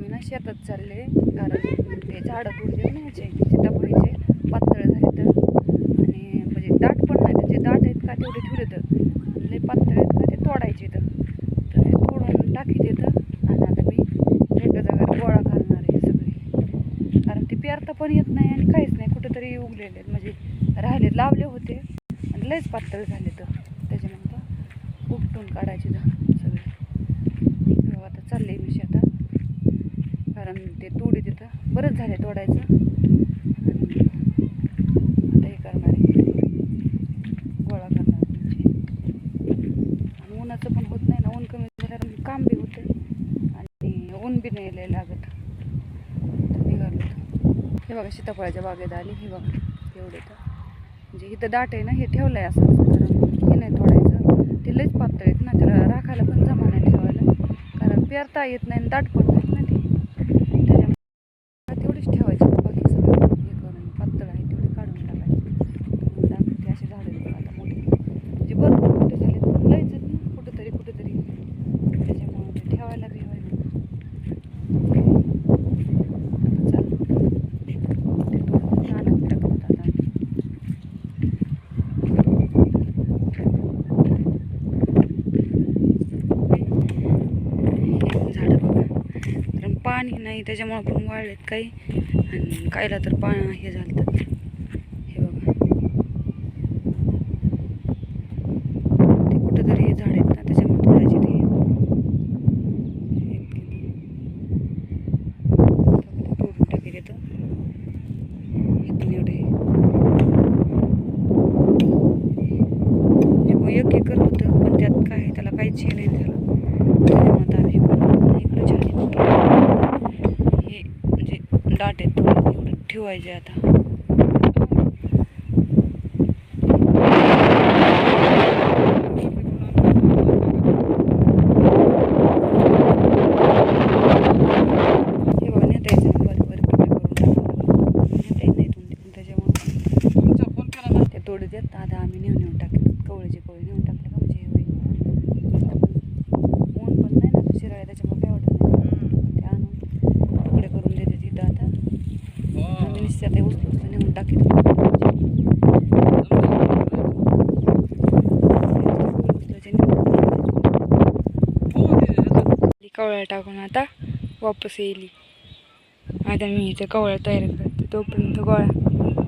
मी ना शेतात चालले कारण ते झाडं तुटले ना ह्याचे सीताफळीचे पातळ झाले तर आणि म्हणजे दाट पण नाही त्याचे दाट आहेत का तेवढे ठेवले तर लय पातळ आहेत का ते तोडायचे तर तर ते तोडून टाकी येतं. आणि आता मी एका जागेवर गोळा करणार आहे सगळे. कारण ते पेरता पण येत नाही आणि काहीच नाही कुठेतरी उगलेले. आहेत म्हणजे राहिले लावले होते. आणि लयच पातळ झाले तर त्याच्यानंतर उपटून काढायचे तर सगळे तेव्हा आता चालले मी शेतात कारण ते तोडी तिथं. बरंच झाले तोडायचं. आता हे करणार आहे. गोळा करणार आणि उन्हाचं पण होत नाही ना. ऊन कमी झाल्यावर काम बी होतं आणि ऊन बी नाही लय लागत. तर हे बघा सीताफळाच्या बागेत आली. हे बघा एवढे तर म्हणजे इथं दाट आहे ना हे ठेवलं आहे असं. कारण हे नाही तोडायचं. ते लईच पातळ आहेत ना. त्याला राखायला पण जमा नाही ठेवायला. कारण पेरता येत नाही आणि दाट पण नाहीत ना ते त्याच्यामुळे तेवढीच ठेवायची बाकी सगळं हे करून पातळ आहे तेवढे काढून टाकायचे दाखवते असे झाडं आहेत आता मोठे म्हणजे भरपूर मोठे झाले पण लईच आहेत ना कुठंतरी कुठंतरी त्याच्यामुळे ते ठेवायला बी व्हायला आता चालू ते तोडून रानात टाकतात आता झाडं बघा कारण पाणी नाही त्याच्यामुळे पण वाळलेत काही. आणि कायला तर पा हे झालं हे बघा. ते कुठंतरी झाड आहेत ना त्याच्यामुळे थोड्याचे ते. तोडून टाकी देतं इथून एवढे एक एकर होतं पण त्यात काय त्याला काहीच हे नाही झालं. त्याच्यामुळे आता आम्ही करतो इकडं छान हे म्हणजे दाट आहेत थोडं एवढं ठेवायचे आता हे बघा नेता यायचं बारीक बारीक तुकडे करून टाकावं नेता येत नाही इथून तिथून त्याच्यामुळे ते तोडू देत आता आम्ही नेऊन नेऊन टाकतात कवळीचे कवळी नेऊन टाकले का म्हणजे हे होईल आता पण ऊन पण नाही ना आता शिराळ्या त्याच्यामुळे काय वाटत नाही ते आणून तुकडे करून देते तिथं आता आम्ही नुसते नेऊन टाकीत कवळ्या टाकून आता वापस येईल. आता मी इथे कवळ्या तयार करते तोपर्यंत गोळा.